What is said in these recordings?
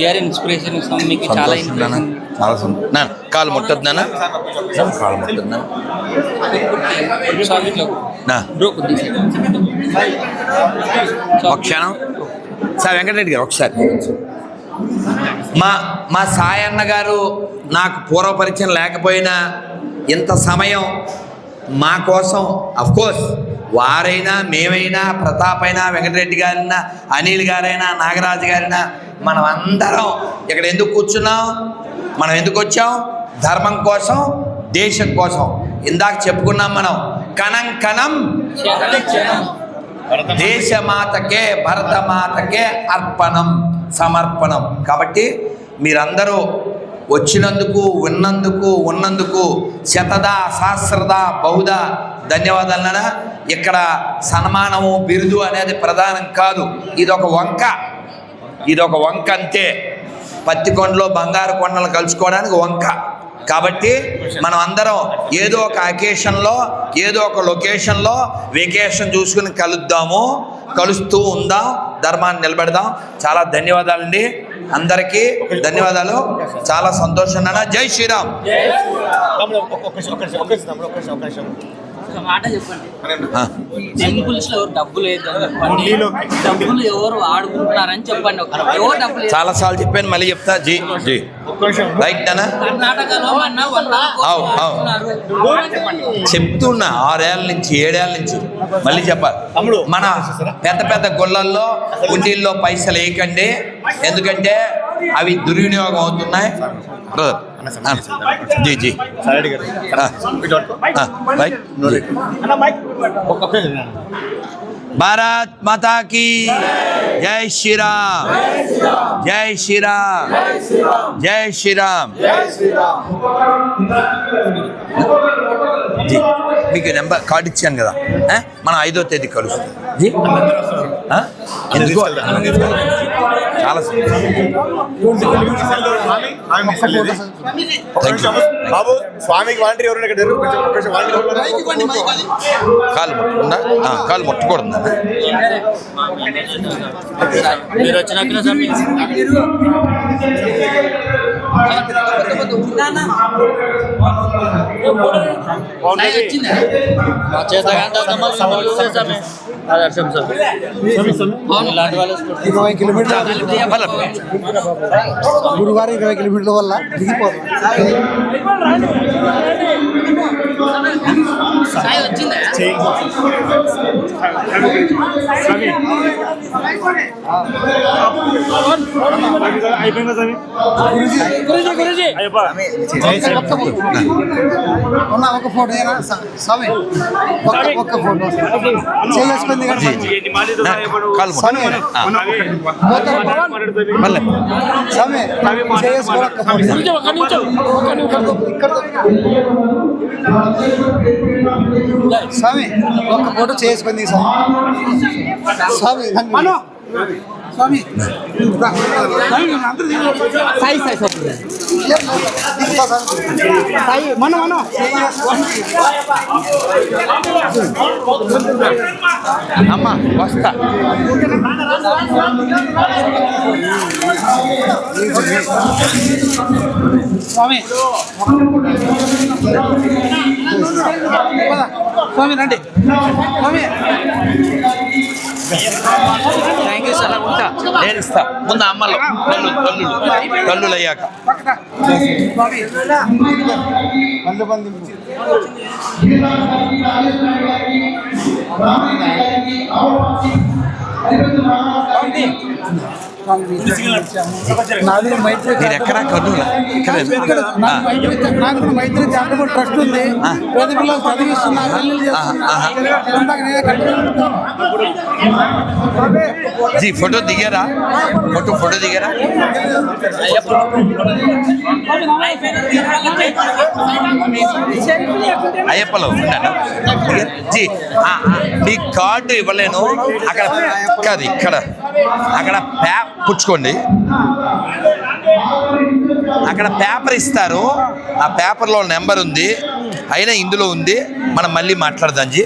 You're inspiration మీకు చాలా. Inspiration చాలా సంతోషం నాన్న కాలు ముట్టద్దు నాన్న. కాలు ముట్టద్దు నా. బ్రో ఒక క్షణం. సార్ వెంకటరెడ్డి గారు ఒకసారి. మా మా సాయన్న గారు నాకు పూర్వపరిచయం లేకపోయినా ఇంత సమయం మా కోసం కోర్స్ వారైనా మేమైనా ప్రతాప్ అయినా వెంకటరెడ్డి గారైనా అనిల్ గారైనా నాగరాజు గారైనా మనం అందరం ఇక్కడ ఎందుకు కూర్చున్నాం? మనం ఎందుకు వచ్చాం? ధర్మం కోసం దేశం కోసం. ఇందాక చెప్పుకున్నాం మనం కణం కణం దేశమాతకే భరతమాతకే అర్పణం సమర్పణం. కాబట్టి మీరందరూ వచ్చినందుకు విన్నందుకు ఉన్నందుకు శతద సహస్రద బహుద ధన్యవాదాలన ఇక్కడ సన్మానము బిరుదు అనేది ప్రధానం కాదు. ఇది ఒక వంక. ఇది ఒక వంక అంతే. పత్తి కొండలో బంగారు కొండలు కలుసుకోవడానికి వంక. కాబట్టి మనం అందరం ఏదో ఒక అకేషన్లో ఏదో ఒక లొకేషన్లో వెకేషన్ చూసుకుని కలుద్దాము. కలుస్తూ ఉందాం. ధర్మాన్ని నిలబెడదాం. చాలా ధన్యవాదాలండి. అందరికీ ధన్యవాదాలు. చాలా సంతోషం నాన్న. జై శ్రీరామ్. ఒక మాట చెప్పండి. ఆ, టెంపుల్స్లో ఎవరు డబ్బులు ఎవరు ఆడుకుంటున్నారని చెప్పండి ఎవరు డబ్బులు. చాలా సార్లు చెప్పాను మళ్ళీ చెప్తా. G G. రైట్ కర్ణాటకలో చెప్తున్నా ఆరేళ్ళ నుంచి ఏడేళ్ళ నుంచి. మళ్ళీ చెప్పాలి. మన పెద్ద పెద్ద గుళ్ళల్లో కుండీల్లో పైసలు వేయకండి. ఎందుకంటే అవి దుర్వినియోగం అవుతున్నాయి. బ్రదర్ జీ జీ. భారత్ మాతా की జై శ్రీరామ్ జై శ్రీరామ్ జై శ్రీరామ్ జీ మీకు నెంబర్ కార్డు ఇచ్చాను కదా. ఆ? మనం ఐదో తేదీ కలుస్తాం? చాలా. బాబు స్వామికి వాంటరీ ఎవరు? కాలు ముట్టకుండా ఆ, కాలు ముట్టకూడదు. మీరు వచ్చినాక స్వామి సాయి వచ్చిందా? మా అవును. ఇలాంటి వాళ్ళ స్ఫూర్తి. ఇరవై కిలోమీటర్ల పర్లేదు. గురువారం ఇరవై కిలోమీటర్ల వల్ల దిగిపోతుంది సాయి వచ్చిందా ఉన్న ఒక ఫోటో అయినా స- స్వామి ఒక్క ఒక్క ఫోటో చేసుకుంది కదా జీ జీ నా, కాలు స్వామి ఒక్క ఫోటో చేసుకుంది స్వామి స్వామి స్వామి. సాయి సాయి. సాయి మన మన. అమ్మా వస్తా. స్వామి. స్వామి రండి. స్వామి. థ్యాంక్ యూ సార్ ఉంటా నేను ఇస్తా ముందు అమ్మలు కళ్ళు కళ్ళు కళ్ళు అయ్యాక స్వామి నాది మైత్రి మీరు ఎక్కడా? కర్నూలు? ఇక్కడ ఇక్కడ నాకు మైత్రి చారిటబుల్ ట్రస్ట్ ఉంది. పేద పిల్లలు చదివిస్తున్నారు పెళ్ళిళ్ళు చేస్తున్నారు. ఇందాక నేనే కట్టుకున్నాను. జీ ఫోటో దిగారా? ఫోటో ఫోటో దిగారా? అయ్యప్పలో ఉన్నాను జీ ఆ, ఆ, మీ కార్డు ఇవ్వలేను. అక్కడ కాదు ఇక్కడ. అక్కడ ప్యా పుచ్చుకోండి. అక్కడ పేపర్ ఇస్తారు. ఆ పేపర్లో నెంబర్ ఉంది. అయినా ఇందులో ఉంది. మనం మళ్ళీ మాట్లాడదాం జీ.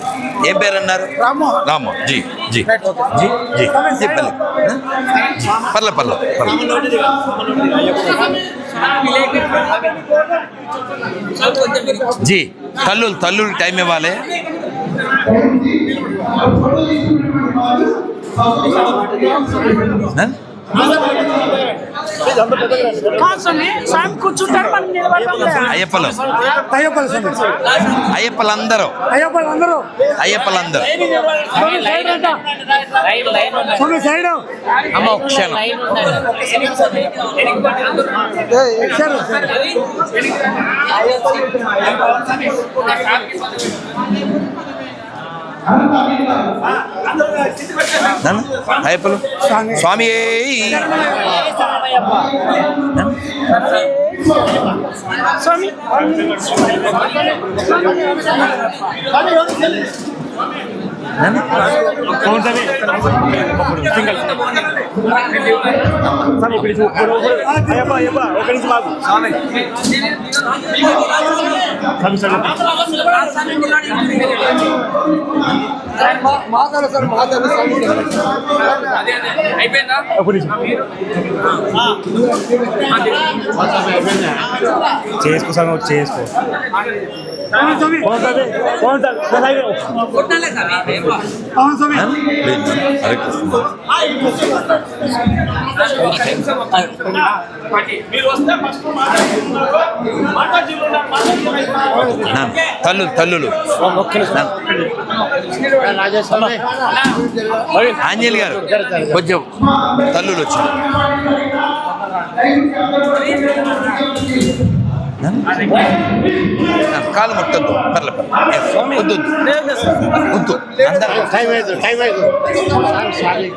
ఏం పేరు అన్నారు Rammohan. Rammohan ji. G G G. G పర్లే. పర్లే పర్లే పర్లే. జీ తల్లులు తల్లులు టైం ఇవ్వాలి? స్వామి కూర్చుంటారు మనం నిలబడతాం అయ్యప్పలు. అయ్యప్పల అయ్యప్పలందరూ. అయ్యప్పలందరూ. స్వామి సైడ్ అమ్మ ఒక క్షణం. సరే నాన్న, అయ్యప్పలు స్వామి. స్వామి. అయ్యప్ప అయ్యప్ప ఒక నుంచి మాకు మాతాడు సార్. మాతాడు స్వామి అయిపోయిందా ఒక నిమిషం. చేసుకో సార్ చేసుకో. తల్లులు. తల్లులు ఆంజలి గారు కొంచెం తల్లులు వచ్చారు కాలు ముట్టద్దు పర్లే. పర్లే. వద్దు వద్దు. వద్దు. అందరూ టైం అయ్యదు టైం అయ్యదు స్వామి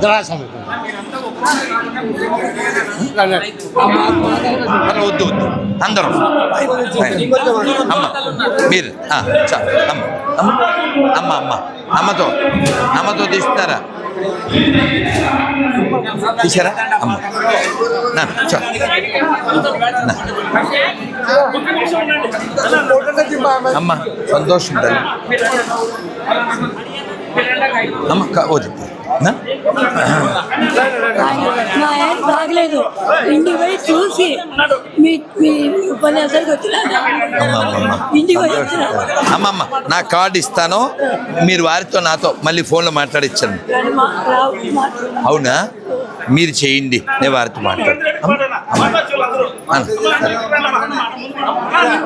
జరా స్వామి. పర్లే, వద్దు వద్దు. అందరూ అమ్మ మీరు అమ్మ. అమ్మ అమ్మ అమ్మ. అమ్మతో అమ్మతో తీస్తున్నారా తీసారా అమ్మ. నా అమ్మ సంతోషం అమ్మ ఓ వద్దు మా ఆయన బాగలేదు. ఇంటికి పోయి చూసి మీ మీ ఉపన్యాసానికి వచ్చిన? అమ్మ అమ్మ అమ్మ ఇంటికి పోయి వచ్చిన? అమ్మమ్మ నా కార్డు ఇస్తాను. మీరు వారితో నాతో మళ్ళీ ఫోన్లో మాట్లాడిచ్చాను అవునా? మీరు చేయండి. నేను వారితో మాట్లాడు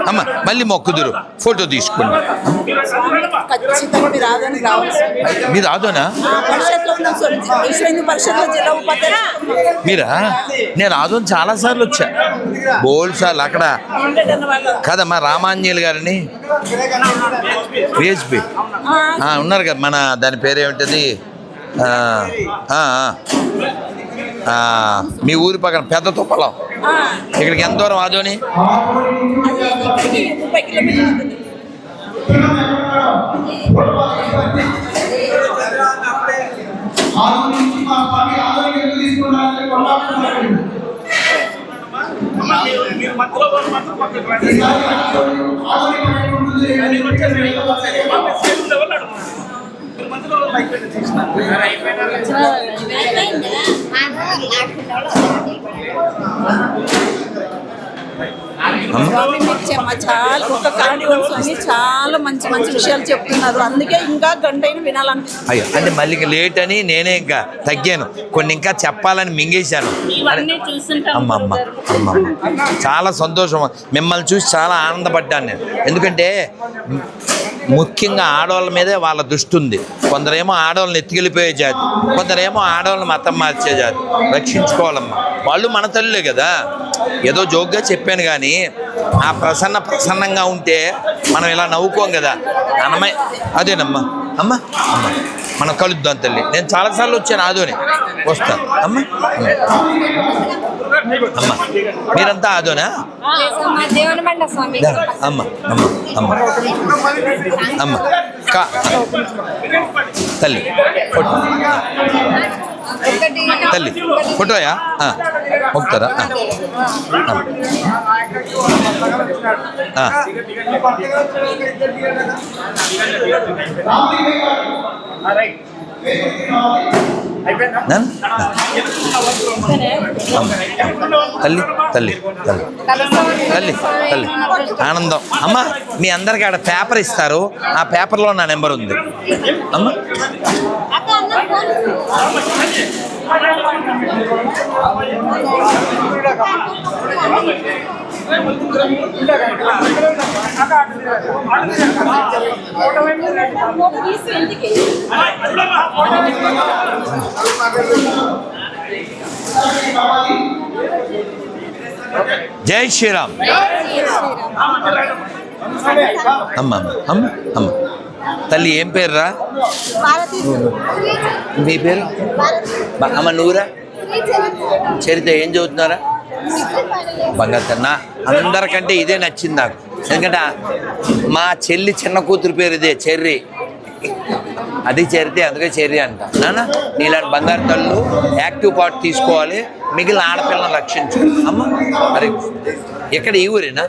అమ్మ మళ్ళీ మొక్కుదురు. ఫోటో తీసుకోండి. మీరు ఆదోనా మీరా? నేను ఆదోని చాలా సార్లు వచ్చా. బోల్ సార్లు అక్కడ. కదమ్మా రామాంజలి గారిని. విహెచ్పి ఉన్నారు కదా మన దాని పేరేమిటది? ఆ. ఆ, మీ ఊరి పక్కన పెద్ద తుప్పలం. ఇక్కడికి ఎంత దూరం ఆదోని అది ఇక్కడికి ముప్పై కిలోమీటర్లు ఉంటుంది స్వామి మీకు చెమ్మ చాలా ఒక కార్డివల్ స్వామి చాలా మంచి మంచి విషయాలు చెప్తున్నారు. అందుకే ఇంకా గంటైన వినాలనిపిస్తుంది. అయ్యో అంటే మళ్ళీ లేట్ అని నేనే ఇంకా తగ్గాను. కొన్ని ఇంకా చెప్పాలని మింగేశాను. ఇవన్నీ చూస్తుంటాం అమ్మ అమ్మ అమ్మ అమ్మ. చాలా సంతోషం. మిమ్మల్ని చూసి చాలా ఆనందపడ్డాను నేను. ఎందుకంటే ముఖ్యంగా ఆడవాళ్ళ మీదే వాళ్ళ దృష్టి ఉంది. కొందరేమో ఆడవాళ్ళని ఎత్తుకెళ్ళిపోయే జాతి కొందరేమో ఆడవాళ్ళని మతం మార్చే జాతి. రక్షించుకోవాలమ్మా. వాళ్ళు మన తల్లులే కదా. ఏదో జోక్గా చెప్పాను కానీ ఆ ప్రసన్న ప్రసన్నంగా ఉంటే మనం ఇలా నవ్వుకోం కదా. అన్నమయ్య అదేనమ్మా. అమ్మ? అమ్మ మనం కలుద్దాం తల్లి. నేను చాలాసార్లు వచ్చాను ఆదోని. వస్తాను అమ్మ? అమ్మ. మీరంతా ఆదోనా? అమ్మ అమ్మ అమ్మ. అమ్మ కా. తల్లి ఫోటో తల్లి ఫోటోయా? ఆ, మొక్కుతారా? తల్లి తల్లి తల్లి. తల్లి తల్లి. ఆనందం. అమ్మ మీ అందరికి ఆడ పేపర్ ఇస్తారు. ఆ పేపర్లో నా నెంబర్ ఉంది. అమ్మ. జై శ్రీరామ్ అమ్మ అమ్మ అమ్మ అమ్మ తల్లి ఏం పేరురా? మీ పేరు? అమ్మ నువ్వురా చరిత్ర. ఏం చదువుతున్నారా? బంగారు అందరికంటే ఇదే నచ్చింది నాకు. ఎందుకంటే మా చెల్లి చిన్న కూతురు పేరు ఇదే చెర్రి. అది చెరితే అందుకే చెర్రి అంట. నాన్న నీలాంటి బంగారు తల్లు యాక్టివ్ పార్ట్ తీసుకోవాలి. మిగిలిన ఆడపిల్లను రక్షించు. అమ్మ మరి ఎక్కడ ఈ ఊరేనా?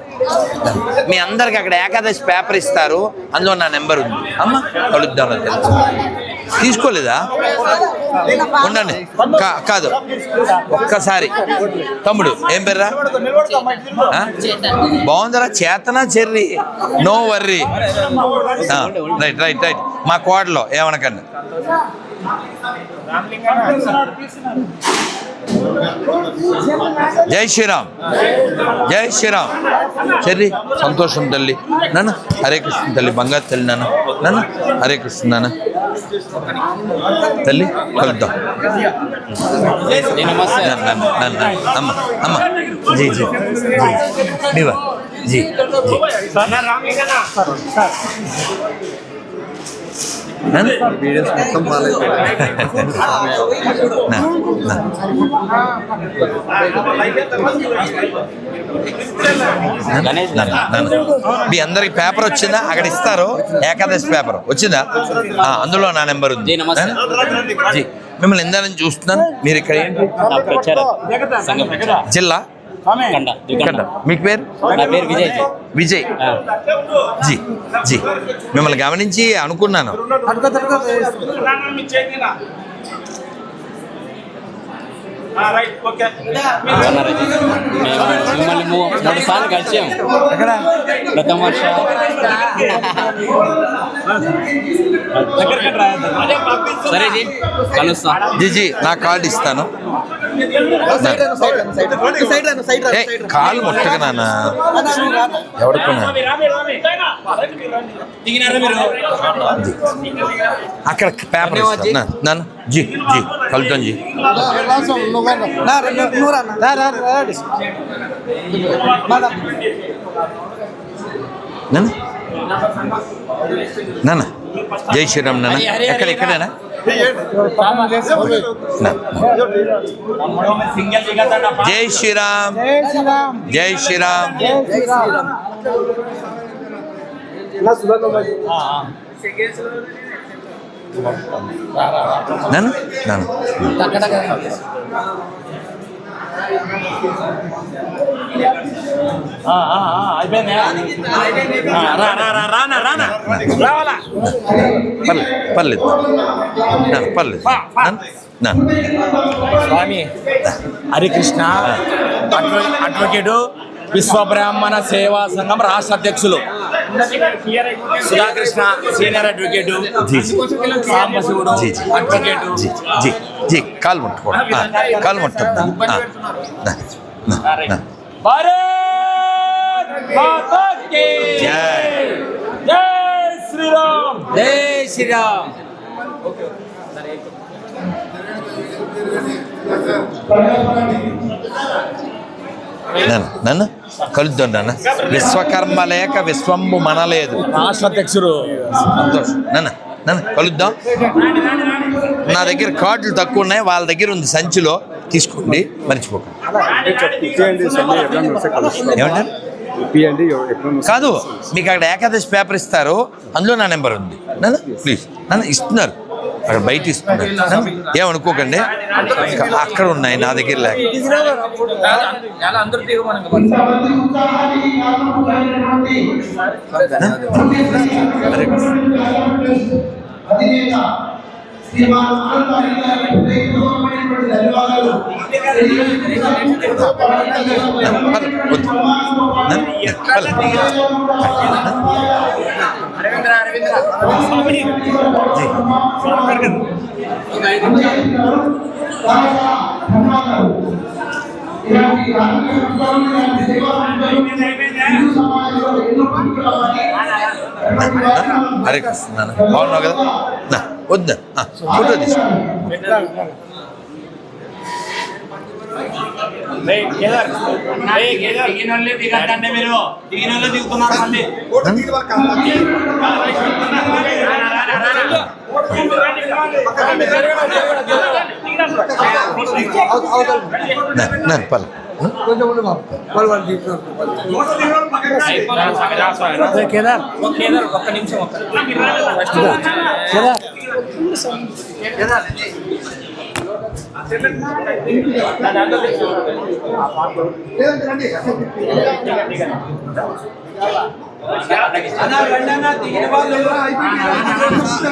మీ అందరికి అక్కడ ఏకాదశి పేపర్ ఇస్తారు అందులో నా నెంబర్ ఉంది. అమ్మ కలుద్దాం తెలుసు. తీసుకోలేదా? ఉండండి. కాదు ఒక్కసారి. తమ్ముడు ఏం పేర్రా? బాగుందిరా చేతనా Cherry? No worry. Right right right. మా కోడలో ఏమనకండి? జై శ్రీరామ్ జై శ్రీరామ్ చెర్రి సంతోషం తల్లి నాన్న హరే కృష్ణ తల్లి బంగారు తల్లి నాన్న నాన్న హరే కృష్ణ నాన్న తల్లి కలుద్దాం నమస్తే నాన్న, నాన్న, నాన్న, అమ్మ అమ్మ జీ జీ నాన్న, నాన్న. మీ అందరికి పేపర్ వచ్చిందా? అక్కడ ఇస్తారు. ఏకాదశి పేపర్. వచ్చిందా? ఆ, అందులో నా నెంబర్ ఉంది. మిమ్మల్ని ఇందా నుంచి చూస్తున్నాను. మీరు ఇక్కడ ఏంటి? నా ప్రచార సంఘం. ప్రచార జిల్లా? మీకు పేరు? నా పేరు విజయ్ విజయ్. G G. మిమ్మల్ని గమనించి అనుకున్నాను. బాగున్నారా? మేము మిమ్మల్ని మూడు సార్లు కలిసాము. ఎక్కడ? ప్రథమ వర్ష. సరే జీ. కలుస్తాం. జీ జీ నా కార్డు ఇస్తాను. కాలు ముట్టక నాన్న. ఎవడుకున్నా? అక్కడ పేపర్ నాన్న. జీ జీ కలుద్దాం జీ నాన్న నాన్న జై శ్రీరామ్ నాన్న ఎక్కడ ఎక్కడేనా నా. జై శ్రీరామ్ జై శ్రీరామ్ నాన్న నాన్న పర్లేదు పర్లేదు స్వామి హరికృష్ణ అడ్వ అడ్వకేటు విశ్వబ్రాహ్మణ సేవా సంఘం రాష్ట్ర అధ్యక్షులు. సుధాకృష్ణ సీనియర్ అడ్వకేటు సాంబశివుడు జీ జీ కాలు ముట్టుకోండి. జై శ్రీరామ్. జై శ్రీరామ్. నాన్న నాన్న. కలుద్దాం నాన్న. విశ్వకర్మ లేక విశ్వంబు మనలేదు. రాష్ట్ర అధ్యక్షుడు. సంతోషం. నాన్న నాన్న కలుద్దాం. నా దగ్గర కార్డులు తక్కువ ఉన్నాయి. వాళ్ళ దగ్గర ఉంది సంచిలో. తీసుకోండి. మర్చిపోకండి. ఏమంటారు వస్తే కాదు మీకు అక్కడ ఏకాదశి పేపర్ ఇస్తారు. అందులో నా నెంబర్ ఉంది. నాన్న ప్లీజ్. నాన్న ఇస్తున్నారు. అక్కడ బయట ఇస్తున్నారు. ఏమనుకోకండి? ఇంకా అక్కడ ఉన్నాయి నా దగ్గర లేక. అందరూ దిగమని హరే కృష్ణ నాన్న. బాగున్నావు కదా? నా వద్దా ఫోటో తీసుకో. మీరు దిగిన దిగుతున్నారు మళ్ళీ ఫోటో దిగిన వాళ్ళు కాస్త నా నా పల్ల కొంచెం ఉండు బాబు వాళ్ళు వాళ్ళు తీసుకున్నారు కేదార్ ఒక్క నిమిషం ఒక్క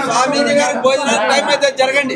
స్వామీజీ గారి భోజనం టైం అయితే జరగండి.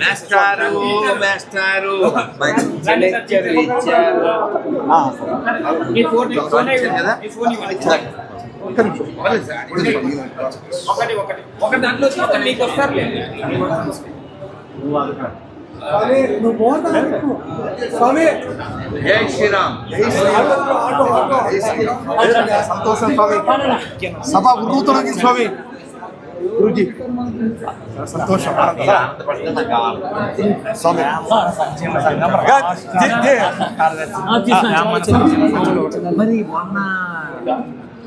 మాస్టారు మాస్టారు మంచి లెక్చర్ ఇచ్చారు మీ ఫోన్ కదా? మీ ఫోన్ ఇవ్వండి ఒకటి ఒకటి ఒక దాంట్లో మీకు వస్తారులే స్వామి నువ్వు పోతా స్వామి జై శ్రీరామ్ ఆటో ఆటో సంతోషం స్వామి సభ ఉర్రూతున్నది స్వామి గురుజీ సంతోషం స్వామి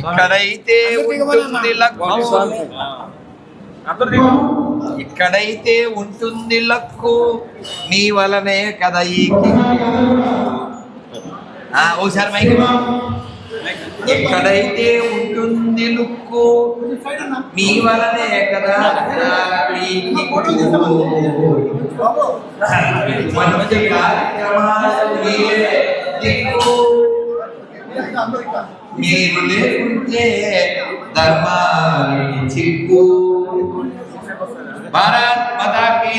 ఇక్కడైతే ఉంటుంది ఇక్కడైతే ఉంటుంది లక్కు నీ వలనే కదా ఈ ఒకసారి మైక్. ఎక్కడైతే ఉంటుంది లుక్కు మీ వలనే కదా మంచి కార్యక్రమాలు దిక్కు. మీరు లేకుంటే ధర్మాన్ని చిక్కు. భారత్ పతాకి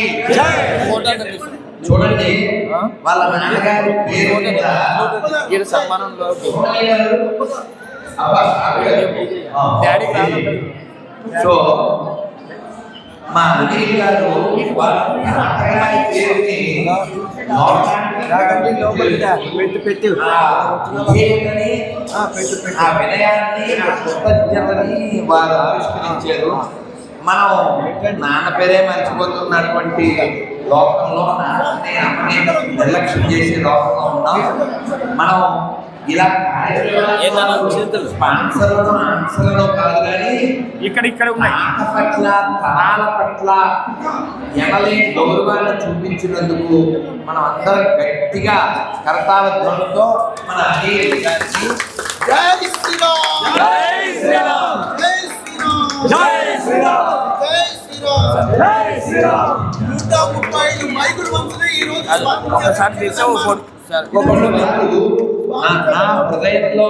చూడండి. వాళ్ళ నాన్నగారి పేరు సన్మానంలో సో మా అనిల్ గారు వాళ్ళ నాన్నగారి పేరుని పెట్టి పెట్టి. ఆ వినయాన్ని ఆ కృతజ్ఞతని వారు ఆవిష్కరించారు. మనం నాన్న పేరే మర్చిపోతున్నటువంటి లోకంలో నిర్లక్ష్యం చేసే లోకంలో ఉన్నాం మనం ఇలా. స్పాన్సర్లను ఆన్సర్లను కాదు కానీ ఇక్కడ ఇక్కడ ఉన్నాయి. ఆట పట్ల తరాల పట్ల ఎనలేని గౌరవాన్ని చూపించినందుకు మనం అందరం గట్టిగా కరతాళ ధ్వనులతో మన అనిల్ గారికి జై శ్రీరామ్. జై శ్రీరామ్. జై శ్రీరామ్. నూట ముప్పై ఐదు మైకులు వంతులు ఈ రోజు ఒకసారి తీసా నా హృదయంలో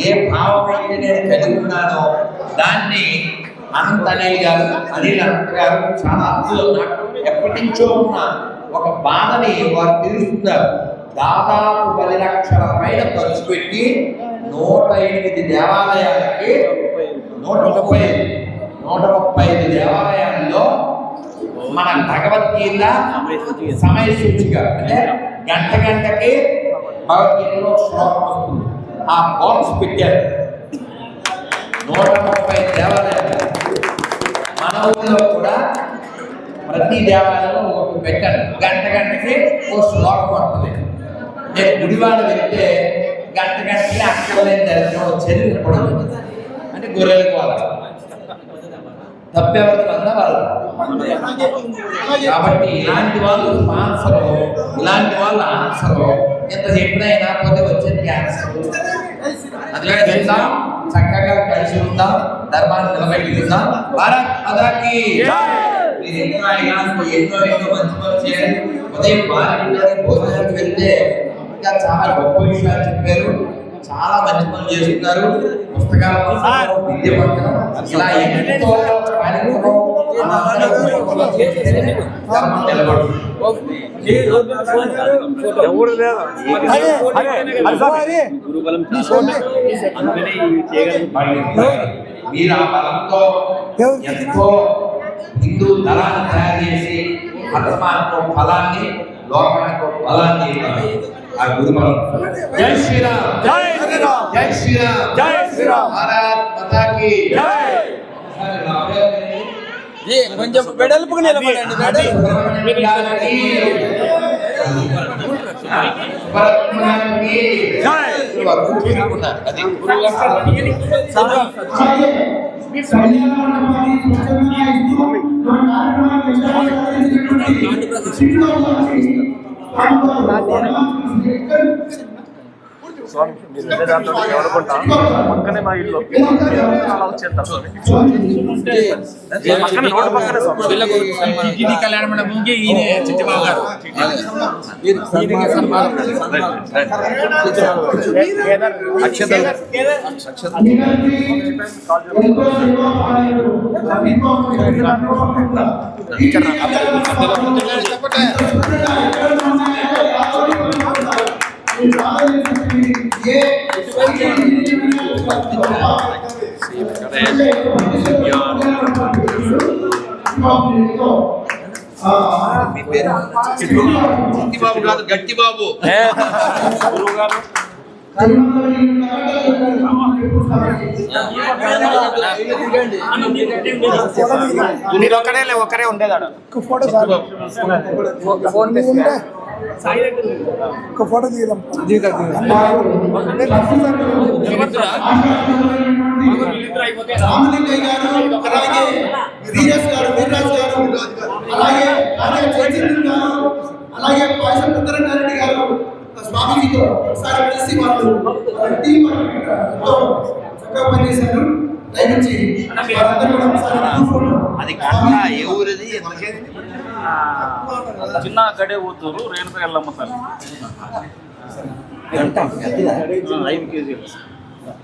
ఏ భావమైతే నేను కలిగి ఉన్నానో దాన్ని అనంత అనిల్ గారు అనిల్ అనంత గారు చాలా అద్భుతం ఎప్పటి నుంచో ఉన్న ఒక బాధని వారు తీరుస్తున్నారు దాదాపు పది లక్షల పైన ఖర్చు పెట్టి నూట ఎనిమిది దేవాలయాలకి నూట ముప్పై ఐదు నూట ముప్పై ఐదు దేవాలయాల్లో మన భగవద్గీత సమయ సూచిక అంటే గంట గంటకి భగవద్గీతలో శ్లోకం వస్తుంది. ఆ బాక్స్ పెట్టారు. నూట ముప్పై దేవాలయాలు. మన ఊళ్ళో కూడా ప్రతి దేవాలయంలో ఒక పెట్టారు. గంట గంటకి ఓ శ్లోకం వస్తుంది. నేను గుడివాడ వెళ్తే గంట గంటకి అక్కడ లేని దర్శనం వచ్చేది అంటే గొర్రెలకు వాళ్ళ తప్పెవరు అందవాళ్ళు కాబట్టి ఇలాంటి వాళ్ళు స్పాన్సర్ ఇలాంటి వాళ్ళు ఆన్సర్ ఎంత చెప్పినైనా పోతే వచ్చేది క్యాన్సర్ అందుకని తెలుసా చక్కగా కలిసి ఉందాం. ధర్మాన్ని నిలబెట్టుకుందాం. భారత్ మాతాకి మీరు ఎన్నో అయినా ఎన్నో ఎన్నో మంచి పనులు చేయాలి. ఉదయం భారత్ భోజనానికి వెళ్తే ఇంకా చాలా గొప్ప విషయాలు చెప్పారు. చాలా మంచి పనులు చేస్తున్నారు. పుస్తకాల విద్య పక్కన ఇలా ఎంతో. ఎవరు లేదా? గురుబలం అందుకనే ఇవి మీరు ఆ బలంతో ఎంతో హిందూ దళాన్ని తయారు చేసి ఆత్మానికో ఫలాన్ని లోకానికో ఫలాన్ని ఇవ్వాలి. ఆ గురుబలం జై శ్రీరామ్ జై శ్రీరామ్ జై శ్రీరామ్ జై శ్రీరామ్ భారత్ మాతాకి జై జీ, కొంచెం వెడల్పుగా నిలబడండి వెడల్పు. స్వామి మీరు వెళ్ళే దాంట్లో ఎవరుకుంటా పక్కనే మా ఇల్లు అలా వచ్చేద్దాం స్వామి రోడ్డు పక్కనే స్వామి ఇది కళ్యాణ మండపం ఈయనే చిట్టిబాబు గారు అక్షత చిట్టిబాబు కాదు గట్టిబాబు. మీరు ఒక్కడే లే ఒక్కరే ఉండేది ఆడ ఒక ఫోటో. ఫోన్ ఒక ఫోటో దిగుదాం రామలింగయ్య గారు అలాగే వీరేష్ గారు వీర్రాజ్ గారు అలాగే అలాగే చైతన్య గారు అలాగే పాయసం ఉత్తరంగారెడ్డి గారు స్వామిజీతో ఒకసారి కలిసి వాళ్ళు టీం చక్కగా పనిచేశారు. దయచేసి కూడా. అది కట్ట ఏ ఊరిది చిన్న గడే ఊతూరు రేణుక ఎల్లమ్మ తల్లి. ఐదు కేజీలు.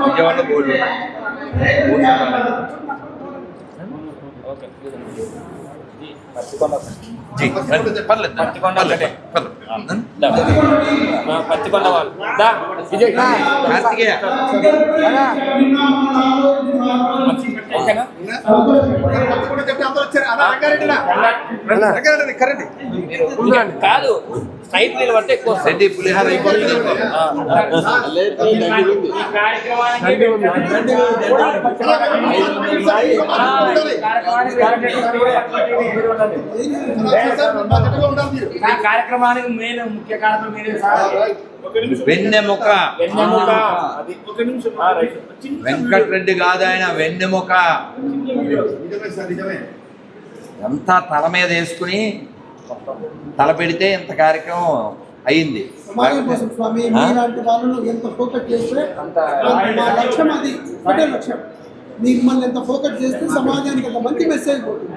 విజయవాడ బోర్డు పత్తికొండ వాళ్ళు కార్తికేయ ఓకేనా? కాదు స్ట్రైట్ ఎక్కువ. రెడ్డి పులిహార కార్యక్రమానికి మెయిన్ ముఖ్య కారణం మీరే సార్ వెన్నెముక. వెన్నెముక అది ఒక నిమిషం. ఆ, రైట్. చిన్న వెంకటరెడ్డి కాదు ఆయన వెన్నెముక. ఎంత తల మీద వేసుకుని తల పెడితే ఇంత కార్యక్రమం అయింది. మిమ్మల్ని ఎంత ఫోకస్ చేస్తే సమాజానికి ఒక మంచి మెసేజ్ పోతుంది.